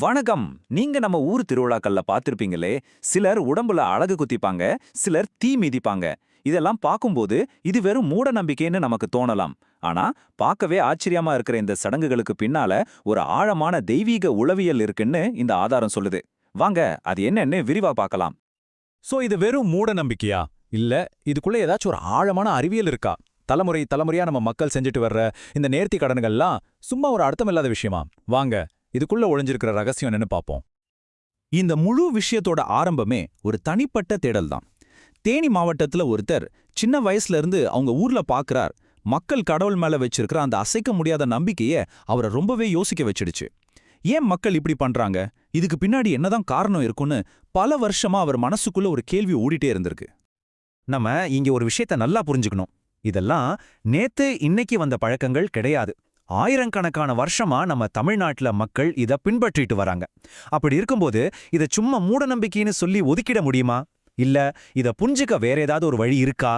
வணக்கம். நீங்க நம்ம ஊர் திருவிழாக்கள்ல பார்த்திருப்பீங்களே சிலர் உடம்புல அழகு குத்திப்பாங்க சிலர் தீ மிதிப்பாங்க. இதெல்லாம் பார்க்கும்போது இது வெறும் மூட நம்பிக்கைன்னு நமக்கு தோணலாம். ஆனா பார்க்கவே ஆச்சரியமா இருக்கிற இந்த சடங்குகளுக்கு பின்னால ஒரு ஆழமான தெய்வீக உளவியல் இருக்குன்னு இந்த ஆதாரம் சொல்லுது. வாங்க அது என்னன்னு விரிவா பார்க்கலாம். சோ இது வெறும் மூட நம்பிக்கையா? இல்ல இதுக்குள்ள ஏதாச்சும் ஒரு ஆழமான அறிவியல் இருக்கா? தலைமுறை தலைமுறையா நம்ம மக்கள் செஞ்சுட்டு வர்ற இந்த நேர்த்தி கடன்கள்லாம் சும்மா ஒரு அர்த்தமில்லாத விஷயமா? வாங்க இதுக்குள்ள ஒழிஞ்சிருக்கிற ரகசியம் என்னன்னு பார்ப்போம். இந்த முழு விஷயத்தோட ஆரம்பமே ஒரு தனிப்பட்ட தேடல் தான் தேனி மாவட்டத்துல ஒருத்தர் சின்ன வயசுல இருந்து அவங்க ஊர்ல பார்க்கறார் மக்கள் கடவுள் மேல வச்சிருக்கிற அந்த அசைக்க முடியாத நம்பிக்கைய அவரை ரொம்பவே யோசிக்க வச்சிடுச்சு. ஏன் மக்கள் இப்படி பண்றாங்க? இதுக்கு பின்னாடி என்னதான் காரணம் இருக்கும்னு பல வருஷமா அவர் மனசுக்குள்ள ஒரு கேள்வி ஓடிட்டே இருந்திருக்கு. நம்ம இங்க ஒரு விஷயத்த நல்லா புரிஞ்சுக்கணும். இதெல்லாம் நேத்து இன்னைக்கு வந்த பழக்கங்கள் கிடையாது. ஆயிரக்கணக்கான வருஷமா நம்ம தமிழ்நாட்டுல மக்கள் இத பின்பற்றிட்டு வராங்க. அப்படி இருக்கும்போது இத சும்மா மூடநம்பிக்கைன்னு சொல்லி ஒதுக்கிட முடியுமா? இல்ல இத புரிஞ்சுக்க வேற ஏதாவது ஒரு வழி இருக்கா?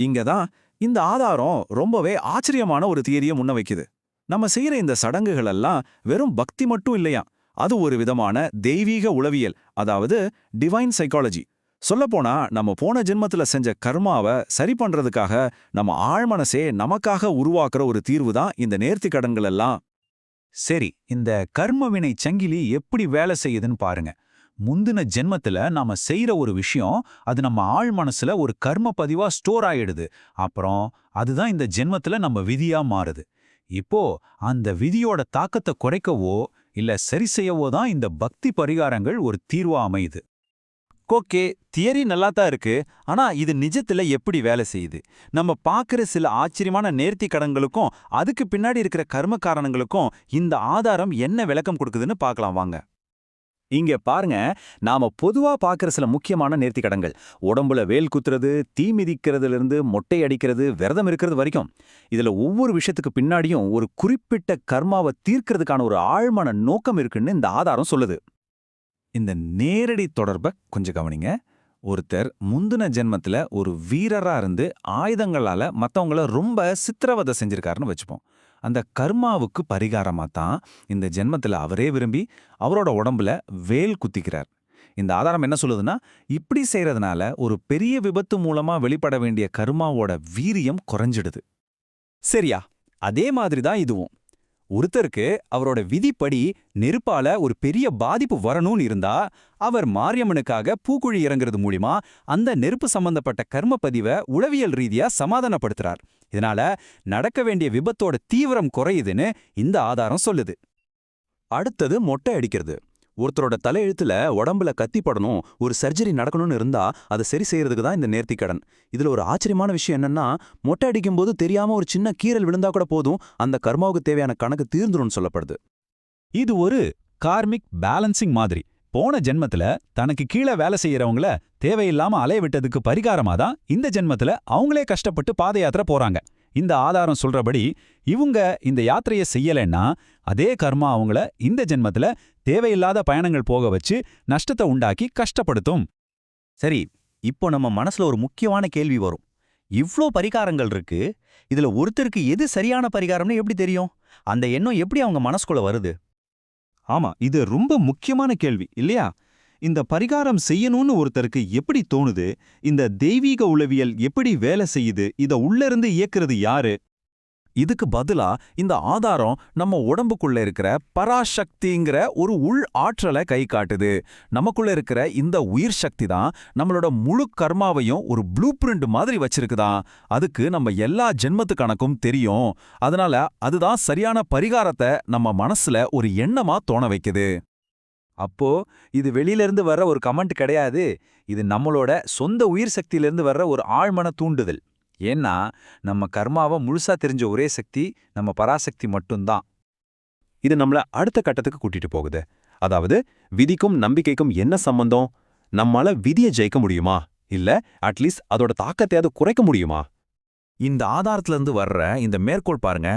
இங்க தான் இந்த ஆதாரம் ரொம்பவே ஆச்சரியமான ஒரு தியரியை முன்ன வைக்குது. நம்ம செய்யற இந்த சடங்குகள் எல்லாம் வெறும் பக்தி மட்டும் இல்லையா அது ஒரு விதமான தெய்வீக உளவியல் அதாவது டிவைன் சைக்காலஜி சொல்லப்போனா நம்ம போன ஜென்மத்துல செஞ்ச கர்மாவை சரி பண்றதுக்காக நம்ம ஆழ்மனசே நமக்காக உருவாக்குற ஒரு தீர்வு தான் இந்த நேர்த்தி கடன்கள் எல்லாம். சரி இந்த கர்ம வினை சங்கிலி எப்படி வேலை செய்யுதுன்னு பாருங்க. முந்தின ஜென்மத்துல நாம செய்யற ஒரு விஷயம் அது நம்ம ஆழ் மனசுல ஒரு கர்ம பதிவா ஸ்டோர் ஆயிடுது. அப்புறம் அதுதான் இந்த ஜென்மத்துல நம்ம விதியா மாறுது. இப்போ அந்த விதியோட தாக்கத்தை குறைக்கவோ இல்ல சரி செய்யவோ தான் இந்த பக்தி பரிகாரங்கள் ஒரு தீர்வா அமையுது. ஓகே தியரி நல்லா தான் இருக்கு. ஆனா இது நிஜத்துல எப்படி வேலை செய்யுது? நம்ம பார்க்குற சில ஆச்சரியமான நேர்த்தி கடன்களுக்கும் அதுக்கு பின்னாடி இருக்கிற கர்ம காரணங்களுக்கும் இந்த ஆதாரம் என்ன விளக்கம் கொடுக்குதுன்னு பார்க்கலாம் வாங்க. இங்க பாருங்க நாம பொதுவா பார்க்குற சில முக்கியமான நேர்த்தி கடன்கள். உடம்புல வேல் குத்துறது தீ மிதிக்கிறதுல இருந்து மொட்டை அடிக்கிறது விரதம் இருக்கிறது வரைக்கும். இதுல ஒவ்வொரு விஷயத்துக்கு பின்னாடியும் ஒரு குறிப்பிட்ட கர்மாவை தீர்க்கிறதுக்கான ஒரு ஆழ்மான நோக்கம் இருக்குன்னு இந்த ஆதாரம் சொல்லுது. இந்த நேரடி தொடர்பை கொஞ்சம் கவனிங்க. ஒருத்தர் முந்தின ஜென்மத்துல ஒரு வீரரா இருந்து ஆயுதங்களால மத்தவங்கள ரொம்ப சித்திரவதை செஞ்சிருக்காருன்னு வச்சுப்போம். அந்த கர்மாவுக்கு பரிகாரமா தான் இந்த ஜென்மத்துல அவரே விரும்பி அவரோட உடம்புல வேல் குத்திக்கிறார். இந்த ஆதாரம் என்ன சொல்லுதுன்னா இப்படி செய்யறதுனால ஒரு பெரிய விபத்து மூலமா வெளிப்பட வேண்டிய கர்மாவோட வீரியம் குறைஞ்சிடுது. சரியா? அதே மாதிரி தான் இதுவும். ஒருத்தருக்கு அவரோட விதிப்படி நெருப்பால ஒரு பெரிய பாதிப்பு வரணும்னு இருந்தா அவர் மாரியம்மனுக்காக பூக்குழி இறங்குறது மூலியமா அந்த நெருப்பு சம்பந்தப்பட்ட கர்ம பதிவை உளவியல் ரீதியா சமாதானப்படுத்துறார். இதனால நடக்க வேண்டிய விபத்தோட தீவிரம் குறையுதுன்னு இந்த ஆதாரம் சொல்லுது. அடுத்தது மொட்டை அடிக்கிறது. ஒருத்தரோட தலையெழுத்துல உடம்புல கத்தி படணும் ஒரு சர்ஜரி நடக்கணும்னு இருந்தா அதை சரி செய்யறதுக்கு தான் இந்த நேர்த்திக்கடன் இதுல ஒரு ஆச்சரியமான விஷயம் என்னன்னா மொட்டை அடிக்கும்போது தெரியாம ஒரு சின்ன கீறல் விழுந்தா கூட போதும் அந்த கர்மாவுக்கு தேவையான கணக்கு தீர்ந்துரும்னு சொல்லப்படுது. இது ஒரு கார்மிக் பேலன்சிங் மாதிரி. போன ஜென்மத்துல தனக்கு கீழே வேலை செய்யறவங்கள தேவையில்லாம அலைய விட்டதுக்கு பரிகாரமா தான் இந்த ஜென்மத்துல அவங்களே கஷ்டப்பட்டு பாத யாத்திரை போறாங்க. இந்த ஆதாரம் சொல்றபடி இவங்க இந்த யாத்திரையை செய்யலைன்னா அதே கர்மா அவங்கள இந்த ஜென்மத்துல தேவையில்லாத பயணங்கள் போக வச்சு நஷ்டத்தை உண்டாக்கி கஷ்டப்படுத்தும். சரி இப்போ நம்ம மனசுல ஒரு முக்கியமான கேள்வி வரும். இவ்ளோ பரிகாரங்கள் இருக்கு இதுல ஒருத்தருக்கு எது சரியான பரிகாரம்னு எப்படி தெரியும்? அந்த எண்ணம் எப்படி அவங்க மனசுக்குள்ள வருது? ஆமா இது ரொம்ப முக்கியமான கேள்வி இல்லையா? இந்த பரிகாரம் செய்யணும்னு ஒருத்தருக்கு எப்படி தோணுது? இந்த தெய்வீக உளவியல் எப்படி வேலை செய்யுது? இத உள்ள இருந்து இயக்குறது யாரு? இதுக்கு பதிலா இந்த ஆதாரம் நம்ம உடம்புக்குள்ள இருக்கிற பராசக்திங்கிற ஒரு உள் ஆற்றலை கை காட்டுது. நமக்குள்ள இருக்கிற இந்த உயிர் சக்தி தான் நம்மளோட முழு கர்மாவையும் ஒரு ப்ளூ பிரிண்ட் மாதிரி வச்சிருக்குதான். அதுக்கு நம்ம எல்லா ஜென்மத்து கணக்கும் தெரியும். அதனால அதுதான் சரியான பரிகாரத்தை நம்ம மனசுல ஒரு எண்ணமா தோண வைக்குது. அப்போ இது வெளியிலிருந்து வர்ற ஒரு கமெண்ட் கிடையாது. இது நம்மளோட சொந்த உயிர் சக்தியிலிருந்து வர்ற ஒரு ஆழ்மன தூண்டுதல். ஏன்னா நம்ம கர்மாவை முழுசா தெரிஞ்ச ஒரே சக்தி நம்ம பராசக்தி மட்டும்தான். இது நம்மள அடுத்த கட்டத்துக்கு கூட்டிட்டு போகுது. அதாவது விதிக்கும் நம்பிக்கைக்கும் என்ன சம்பந்தம்? நம்மால விதியை ஜெயிக்க முடியுமா? இல்ல அட்லீஸ்ட் அதோட தாக்கத்தையாவது குறைக்க முடியுமா? இந்த ஆதாரத்திலிருந்து வர்ற இந்த மேற்கோள் பாருங்க.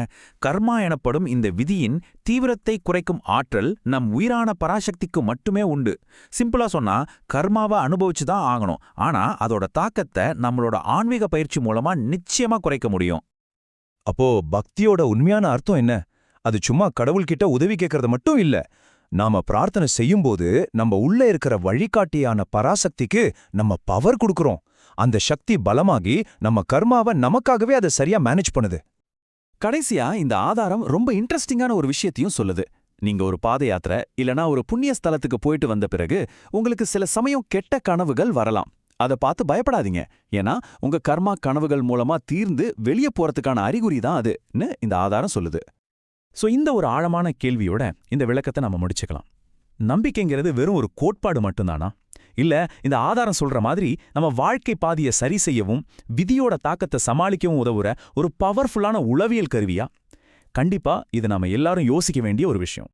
கர்மா எனப்படும் இந்த விதியின் தீவிரத்தை குறைக்கும் ஆற்றல் நம் உயிரான பராசக்திக்கு மட்டுமே உண்டு. சிம்பிளா சொன்னா கர்மாவை அனுபவிச்சு தான் ஆகணும். ஆனா அதோட தாக்கத்தை நம்மளோட ஆன்மீக பயிற்சி மூலமா நிச்சயமா குறைக்க முடியும். அப்போ பக்தியோட உண்மையான அர்த்தம் என்ன? அது சும்மா கடவுள்கிட்ட உதவி கேட்கறது மட்டும் இல்ல. நாம பிரார்த்தனை செய்யும்போது நம்ம உள்ள இருக்கிற வழிகாட்டியான பராசக்திக்கு நம்ம பவர் கொடுக்கிறோம். அந்த சக்தி பலமாகி நம்ம கர்மாவை நமக்காகவே அதை சரியா மேனேஜ் பண்ணுது. கடைசியா இந்த ஆதாரம் ரொம்ப இன்ட்ரெஸ்டிங்கான ஒரு விஷயத்தையும் சொல்லுது. நீங்க ஒரு பாத யாத்திரை இல்லனா ஒரு புண்ணிய ஸ்தலத்துக்கு போயிட்டு வந்த பிறகு உங்களுக்கு சில சமயம் கெட்ட கனவுகள் வரலாம். அதை பார்த்து பயப்படாதீங்க. ஏன்னா உங்க கர்மா கனவுகள் மூலமா தீர்ந்து வெளியே போறதுக்கான அறிகுறி தான் அதுன்னு இந்த ஆதாரம் சொல்லுது. சோ இந்த ஒரு ஆழமான கேள்வியோட இந்த விளக்கத்தை நம்ம முடிச்சுக்கலாம். நம்பிக்கைங்கிறது வெறும் ஒரு கோட்பாடு மட்டும்தானா? இல்ல இந்த ஆதாரம் சொல்ற மாதிரி நம்ம வாழ்க்கை பாதியை சரி செய்யவும் விதியோட தாக்கத்தை சமாளிக்கவும் உதவுற ஒரு பவர்ஃபுல்லான உளவியல் கருவியா? கண்டிப்பா இது நாம எல்லாரும் யோசிக்க வேண்டிய ஒரு விஷயம்.